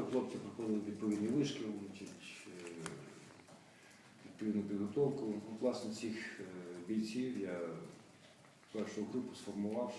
вчора хлопці проходили відповідні вишки, е, відповідну підготовку. Ну, Власне, цих е, бійців я першу групу сформував.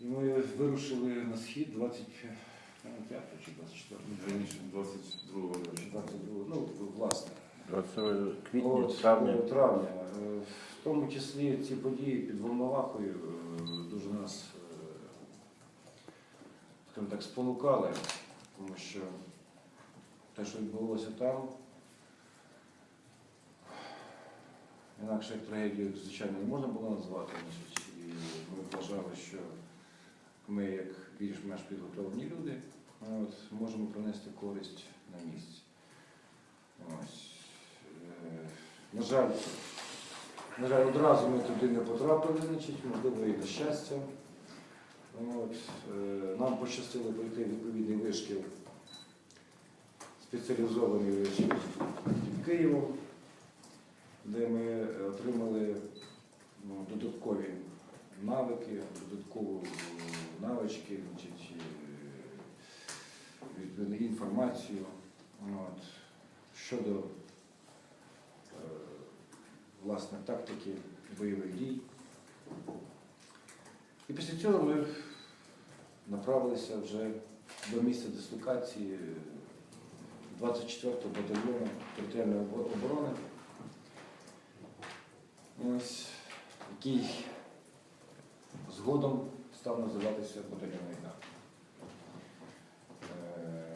І ми вирушили на схід 25 чи 24 Раніше 22 року. 22, ну, власне. 20 квітня, От, травня. е, травня. Е, В тому числі ці події під Волновахою е, дуже нас, е, скажімо так, спонукали, тому що те, що відбулося там, інакше як трагедію, звичайно, не можна було назвати. І ми вважали, що ми, як більш-менш підготовлені люди, от, можемо принести користь на місці. Ось. Е, На жаль, на жаль, одразу ми туди не потрапили, значить, можливо, і на щастя. От. е, Нам пощастило пройти відповідний вишкіл спеціалізований значить, під Києвом, де ми отримали ну, додаткові навики, додаткову е, навички, значить, е, інформацію. От щодо власне тактики бойових дій. Після цього ми направилися вже до місця дислокації 24-го батальйону територіальної оборони, ось, який згодом став називатися батальйоном «Війна». Е,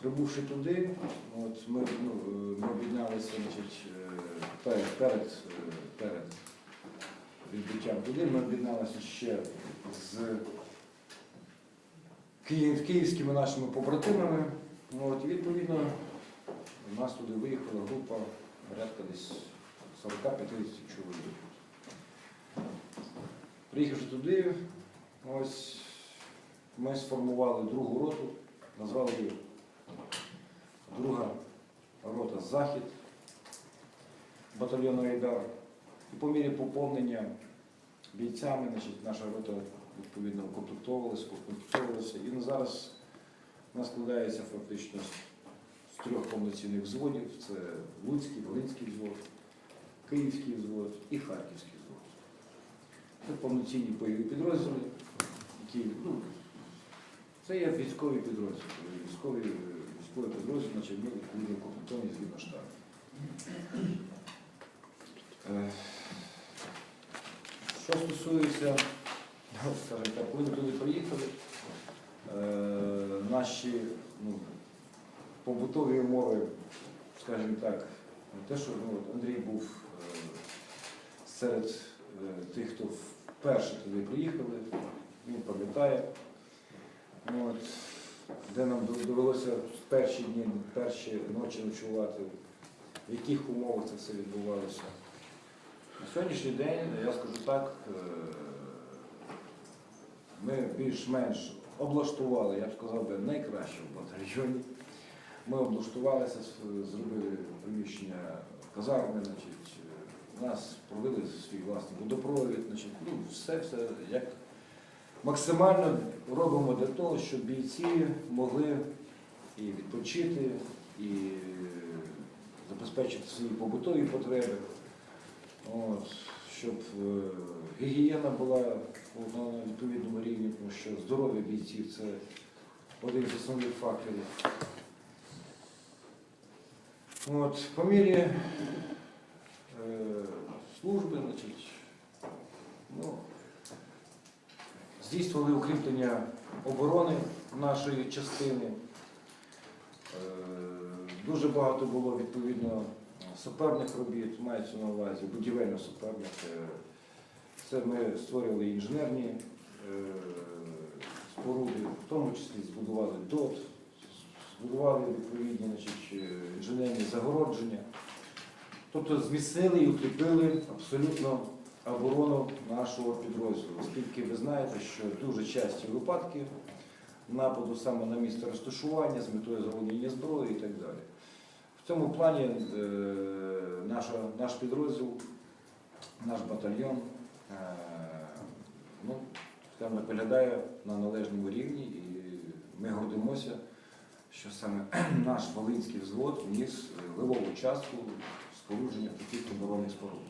Прибувши туди, от ми, ну, е, ми об'єдналися е, перед, перед відбуттям туди, ми об'єдналися ще з київ, київськими нашими побратимами. От, і відповідно, у нас туди виїхала група порядка десь 40-50 чоловік. Приїхавши туди, ось ми сформували другу роту, назвали її друга рота Захід батальйону Айдар. І по мірі поповнення бійцями, значить, наша рота відповідно укомплектовувалася, укомплектовувалася. І зараз вона складається фактично з- трьох повноцінних взводів. Це Луцький, Волинський взвод, Київський взвод і Харківський взвод. Це повноцінні бойові підрозділи, які ну, це є військові підрозділи. Військові, військові підрозділи, значить, ми відповідно укомплектовані згідно штату. Що стосується, ну, скажімо так, коли ми туди приїхали, е, наші ну, побутові умови, скажімо так, те, що ну, Андрій був е, серед е, тих, хто вперше туди приїхали, він пам'ятає. Ну, де нам довелося в перші дні, перші ночі ночувати, в яких умовах це все відбувалося. На сьогоднішній день, я скажу так, е, ми більш-менш облаштували, я б сказав найкраще в батальйоні. Ми облаштувалися, зробили приміщення казарми, значить, е, нас провели свій власний водопровід, значить, ну, все, все як максимально робимо для того, щоб бійці могли і відпочити, і забезпечити свої побутові потреби, от, щоб е, гігієна була на відповідному рівні, тому що здоров'я бійців це один з основних факторів. От, по мірі е, служби, значить, ну, здійснювали укріплення оборони нашої частини. Е, Дуже багато було відповідно саперних робіт, мається на увазі будівельно-саперних. Е, Це ми створювали інженерні е, споруди, в тому числі збудували ДОТ, збудували відповідні значить, е, інженерні загородження. Тобто зміцнили і укріпили абсолютно оборону нашого підрозділу, оскільки ви знаєте, що дуже часті випадки нападу саме на місце розташування з метою заволодіння зброї і так далі. В цьому плані е, наша, наш підрозділ, наш батальйон е, ну, скажімо, виглядає на належному рівні. І ми гордимося що саме наш Волинський взвод вніс левову частку спорудження таких оборонних споруд.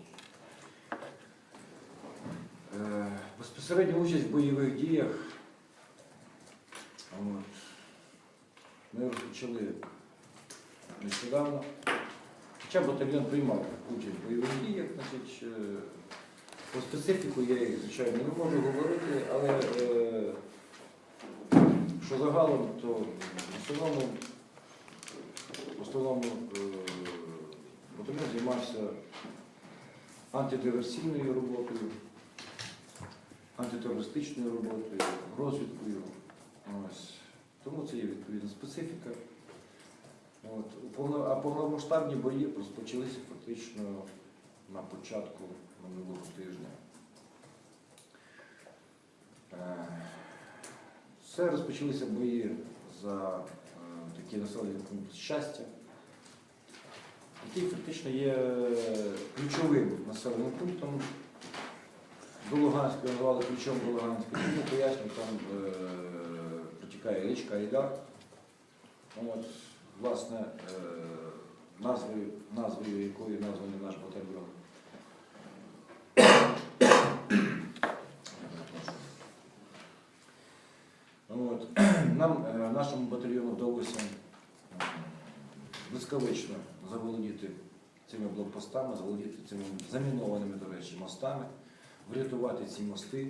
Е, Безпосередню участь в бойових діях. От, ми розпочали нещодавно. Хоча батальйон приймав участь в бойових діях, значить, е, про специфіку я, звичайно, не можу говорити, але е, що загалом, то в основному, в основному е, батальйон займався антидиверсійною роботою, антитерористичною роботою, розвідкою. Ось. Тому це є відповідна специфіка. От. А повномасштабні бої розпочалися фактично на початку минулого тижня. Е, Це розпочалися бої за е, такий населений пункт щастя, який фактично є ключовим населеним пунктом до Луганська, назвали ключом до Луганська. Тому поясню, там е, протікає річка Айдар. От, власне, е, назвою, назвою якої названий наш батальйон. От. Нам, е, нашому батальйону вдалося блискавично заволодіти цими блокпостами, заволодіти цими замінованими, до речі, мостами, врятувати ці мости.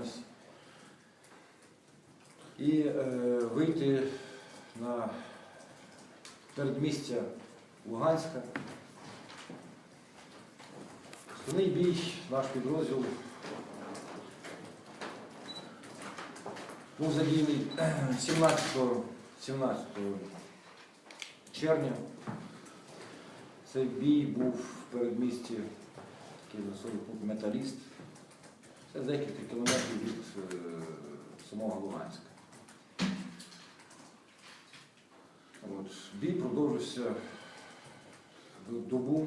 Ось. І е, вийти на передмістя Луганська. Основний бій наш підрозділ був задіяний 17, 17 червня. Цей бій був в передмісті такий пункт Металіст. Це декілька кілометрів від е, самого Луганська. От, бій продовжився до- добу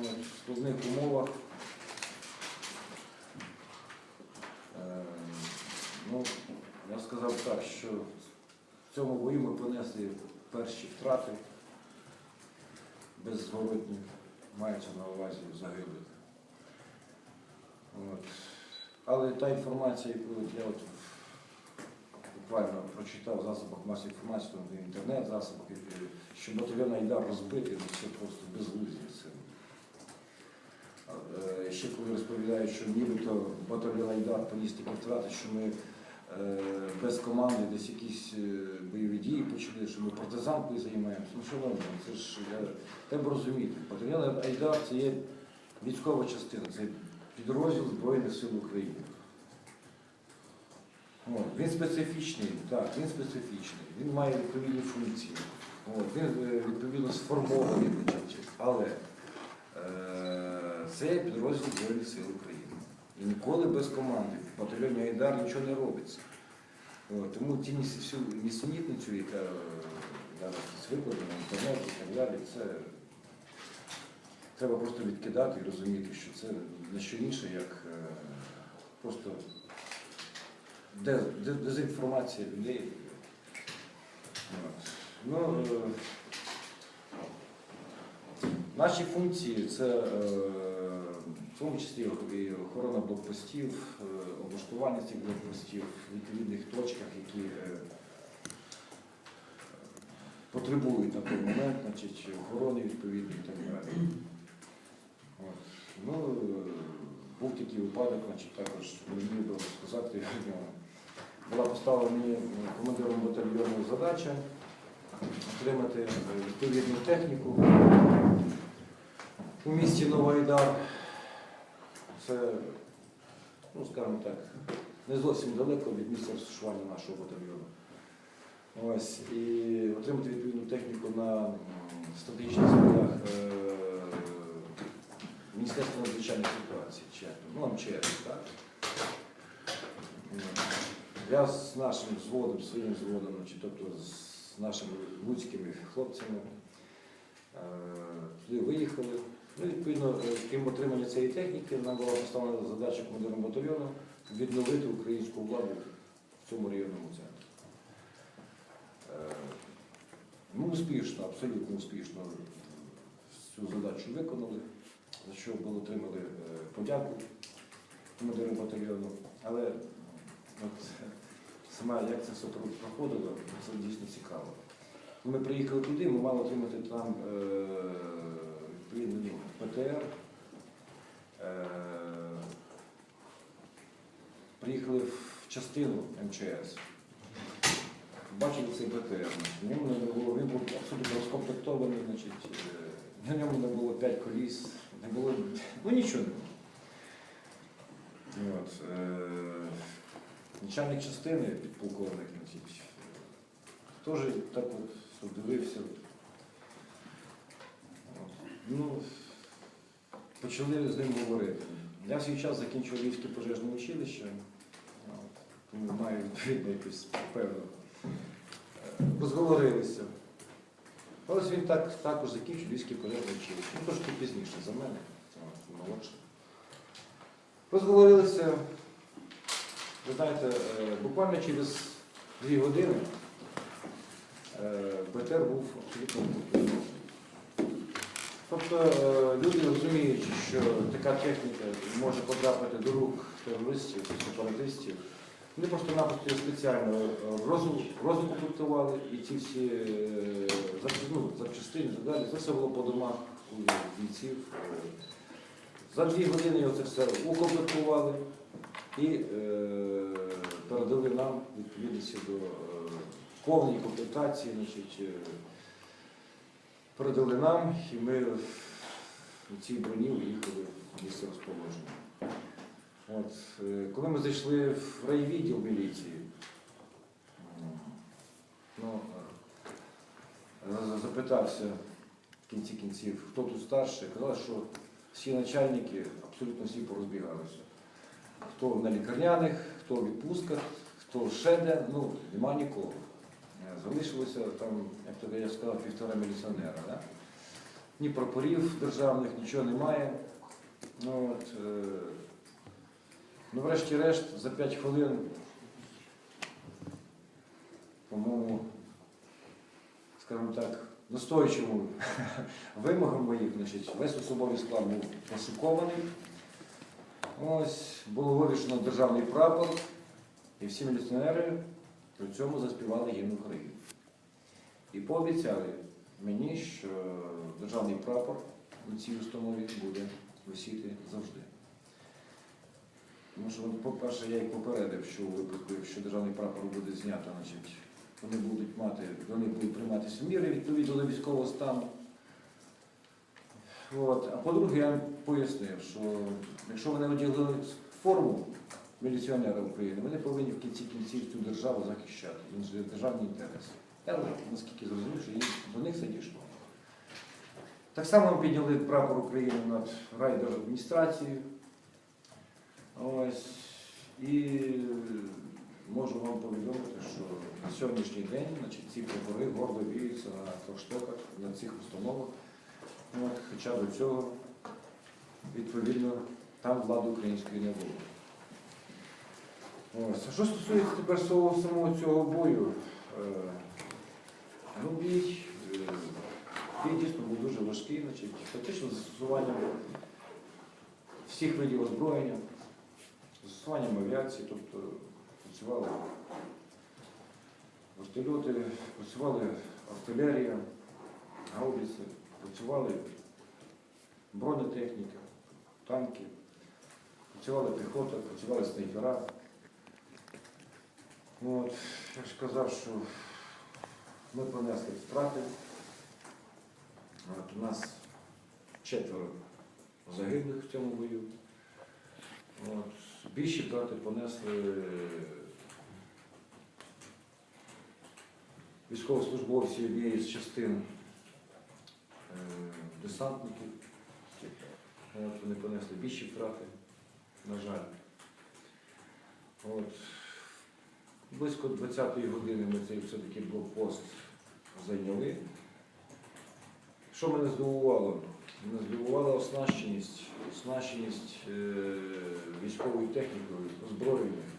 От, в складних умовах. Е, ну, я сказав так, що в цьому бою ми понесли перші втрати беззворотні, мається на увазі загиблих. Але та інформація, яку я от буквально прочитав в засобах масової інформації, в інтернет-засобах, е, що батальйон Айдар розбитий, ну це просто безглуздя. Це. Е, Ще коли розповідають, що нібито батальйон Айдар поніс такі втрати, що ми е, без команди десь якісь е, бойові дії почали, що ми партизанкою займаємося. Ну вам, це ж я, треба розуміти. Батальйон Айдар це є військова частина, це підрозділ Збройних сил України. От, він специфічний, так, він специфічний, він має відповідні функції. От, він е, відповідно сформований. Але е, це є підрозділ Збройних сил України. І ніколи без команди. В батальйоні Айдар нічого не робиться. От, тому ті всю нісенітницю, яка е, зараз викладена в інтернеті і так далі, це треба просто відкидати і розуміти, що це не що інше, як е, просто дезінформація людей. Ну, е, наші функції це е, в тому числі і охорона блокпостів, е, облаштування цих блокпостів в відповідних точках, які потребують на той момент, значить, охорони відповідної і так далі. Ну, був такий випадок, значить, також мені би сказати, була поставлена командиром батальйону задача отримати е, відповідну техніку у місті Новоайдар. Це, ну скажімо так, не зовсім далеко від місця розташування нашого батальйону. Ось, і отримати відповідну техніку на стратегічних складах е, Міністерства надзвичайних ситуацій, ну, МЧС, так? Я з нашим зводом, своїм зводом, чи тобто з нашими луцькими хлопцями е, туди виїхали. Ну, Відповідно, е, крім отримання цієї техніки, нам була поставлена задача командиром батальйону відновити українську владу в цьому районному центрі. Е, ми успішно, абсолютно успішно цю задачу виконали, за що було отримали подяку командиру батальйону. Але от, саме як це все про- проходило, це дійсно цікаво. Ми приїхали туди, ми мали отримати там е, відповідно ну, ПТР. Е, приїхали в частину МЧС. Бачили цей БТР. В ньому не було, він був абсолютно розкомплектований, значить, е, на ньому не було 5 коліс, не було, ну нічого не було. От, е, начальник частини, підполковник, значить, теж так от дивився. Ну, почали з ним говорити. Я в свій час закінчив Львівське пожежне училище, тому маю відповідно якусь певну. е, Розговорилися. Ось він так, також закінчив Львівське пожежне училище. Ну, трошки пізніше за мене, молодше. Розговорилися. Ви знаєте, е, буквально через дві години е, БТР був готовий. Тобто е, люди розуміючи, що така техніка може потрапити до рук терористів, сепаратистів, вони просто-напросто спеціально розкомплектували і ці всі ну, запчастини і так далі, це все було по домах бійців. За дві години його це все укомплектували і е, передали нам відповідності до е, повної комплектації, значить, е, передали нам, і ми в цій броні уїхали в місце розположення. От, е, коли ми зайшли в райвідділ міліції, ну, запитався в кінці кінців, хто тут старший, казали, що всі начальники абсолютно всі порозбігалися. Хто на лікарняних, хто в відпустках, хто ще де, ну, нема нікого. Е, Залишилося там, як тоді я сказав, півтора міліціонера. Да? Ні прапорів державних, нічого немає. Ну, от, е, ну, врешті-решт, за 5 хвилин, по-моєму, скажімо так, настойчивим вимогам моїх, значить, весь особовий склад був пошукований. Ось було вивішено державний прапор, і всі міліціонери при цьому заспівали гімн України. І пообіцяли мені, що державний прапор на цій установі буде висіти завжди. Тому що, по-перше, я їх попередив, що у випадку, якщо державний прапор буде знято, значить, вони будуть мати, вони будуть прийматися міри відповідно до військового стану. От. А по-друге, я пояснив, що якщо вони одягли форму міліціонера України, вони повинні в кінці кінців цю державу захищати. Державні інтереси. Я наскільки зрозумів, що до них це дійшло. Так само ми підняли прапор України над райдержадміністрацією. Ось. І можу вам повідомити, що на сьогоднішній день значить, ці прапори гордо віються на флагштоках, на цих установах. От, хоча до цього, відповідно, там влади української не було. Ось. А що стосується тепер самого, цього бою, е, ну, бій, е, бій дійсно був дуже важкий, значить, фактично застосуванням всіх видів озброєння, застосуванням авіації, тобто працювали вертольоти, працювали артилерія, гаубиці, працювали бронетехніка, танки, працювала піхота, працювали снайпера. Ну, От, я ж казав, що ми понесли втрати. От, у нас четверо загиблих в цьому бою. От, більші втрати понесли військовослужбовці однієї з частин е, десантників. От, вони понесли більші втрати, на жаль. От. Близько 20-ї години ми цей все-таки блокпост зайняли. Що мене здивувало? Мене здивувала оснащеність, оснащеність е, військовою технікою, озброєнням.